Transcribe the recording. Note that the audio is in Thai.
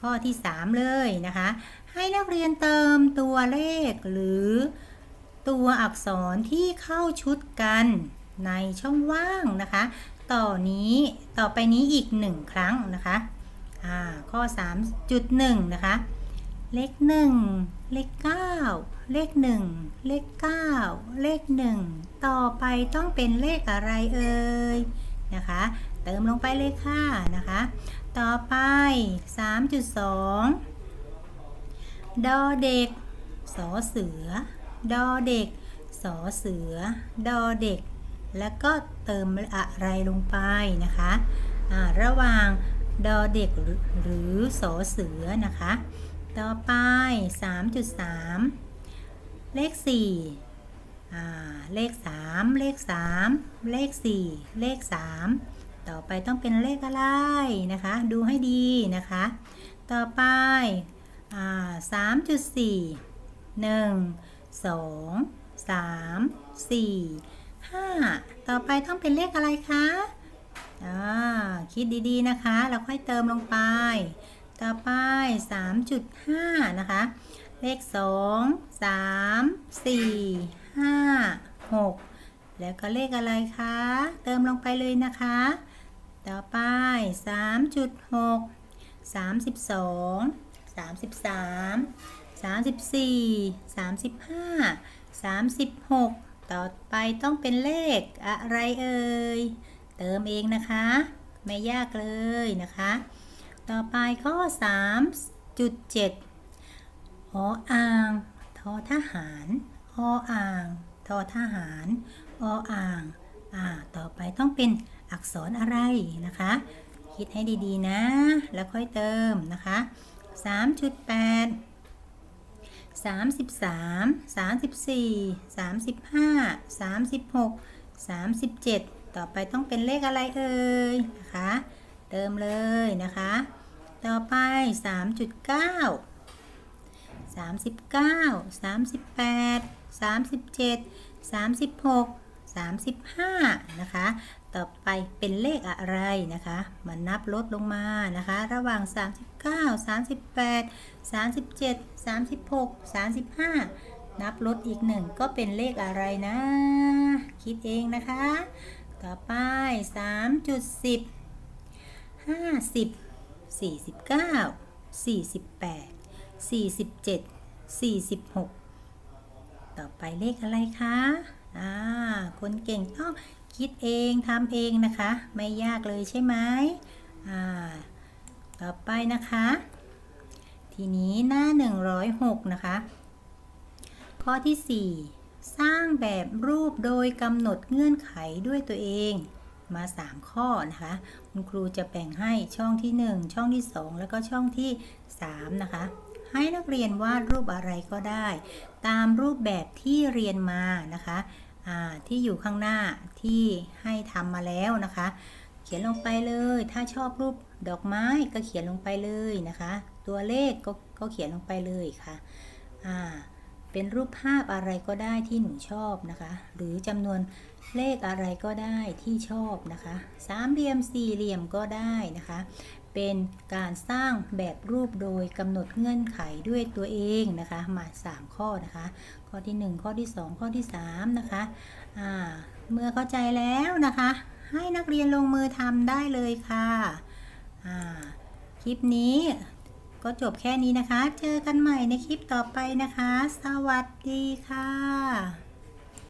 ข้อที่ 3 เลยนะคะ ให้นักเรียนเติมตัวเลขหรือตัวอักษรที่เข้าชุดกันในช่องว่างนะคะ ต่อนี้ต่อไปนี้อีกหนึ่งครั้งนะคะอ่าข้อ 3.1 นะคะ เลข 1 เลข 9 เลข 1 เลข 9 เลข 1 ต่อไปต้องเป็นเลขอะไรเอ่ยนะคะ ติมลงไปเลยค่ะนะคะ ต่อไป 3.2 ดอเด็ก สอเสือ ดอเด็ก สอเสือ ดอเด็ก แล้วก็เติมอะไรลงไปนะคะระหว่างดอเด็กหรือหรือสอเสือนะคะ ต่อไป 3.3 เลข4อ่เลข 3 เลข 3 เลข 4 เลข 3 ต่อไปต้องเป็นเลขอะไรนะคะ ดูให้ดีนะคะ ต่อไปอ่า3.4 1 2 3 4 5ต่อไปต้องเป็นเลขอะไรคะคิดดีๆนะคะแล้วค่อยเติมลงไป ต่อไป 3.5 นะคะ เลข 2 3 4 5 6 แล้วก็เลขอะไรคะ เติมลงไปเลยนะคะ ต่อไป 3.6 32 33 34 35 36 ต่อไปต้องเป็นเลขอะไรเอ่ย เติมเองนะคะ ไม่ยากเลยนะคะ ต่อไปข้อ 3.7 ออ่างทอทหาร ออ่างทอทหาร ออ่าง อ่า ต่อไปต้องเป็น อักษรอะไรนะคะ คิดให้ดีๆนะ แล้วค่อยเติมนะคะ3.8 33 34 35 36 37 ต่อไปต้องเป็นเลขอะไรเอ่ยนะคะ เติมเลยนะคะ ต่อไป 3.9 39 38 37 36 35 นะคะ ต่อไปเป็นเลขอะไรนะคะ มานับลดลงมานะคะ ระหว่าง 39 38 37 36 35 นับลดอีกหนึ่งก็เป็นเลขอะไรนะ คิดเองนะคะ ต่อไป 3.10 50 49 48 47 46 ต่อไปเลขอะไรคะ อ่าคนเก่งต้องคิดเองทำเองนะคะ ไม่ยากเลยใช่ไหมอ่าต่อไปนะคะ ทีนี้หน้า 106 นะคะ ข้อที่ 4 สร้างแบบรูปโดยกำหนดเงื่อนไขด้วยตัวเองมา 3 ข้อนะคะ คุณครูจะแบ่งให้ช่องที่ 1 ช่องที่ 2 แล้วก็ช่องที่ 3 นะคะ ให้นักเรียนวาดรูปอะไรก็ได้ ตามรูปแบบที่เรียนมานะคะที่อยู่ข้างหน้าที่ให้ทำมาแล้วนะคะ เขียนลงไปเลย ถ้าชอบรูปดอกไม้ก็เขียนลงไปเลยนะคะ ตัวเลขก็ก็เขียนลงไปเลยค่ะอ่าเป็นรูปภาพอะไรก็ได้ที่หนูชอบนะคะ หรือจำนวนเลขอะไรก็ได้ที่ชอบนะคะ สามเหลี่ยมสี่เหลี่ยมก็ได้นะคะ เป็นการสร้างแบบรูปโดยกำหนดเงื่อนไขด้วยตัวเองนะคะมา 3 ข้อนะคะ ข้อที่ 1 ข้อที่ 2 ข้อที่ 3 นะคะอ่าเมื่อเข้าใจแล้วนะคะ ให้นักเรียนลงมือทำได้เลยค่ะอ่าคลิปนี้ก็จบแค่นี้นะคะ เจอกันใหม่ในคลิปต่อไปนะคะ สวัสดีค่ะ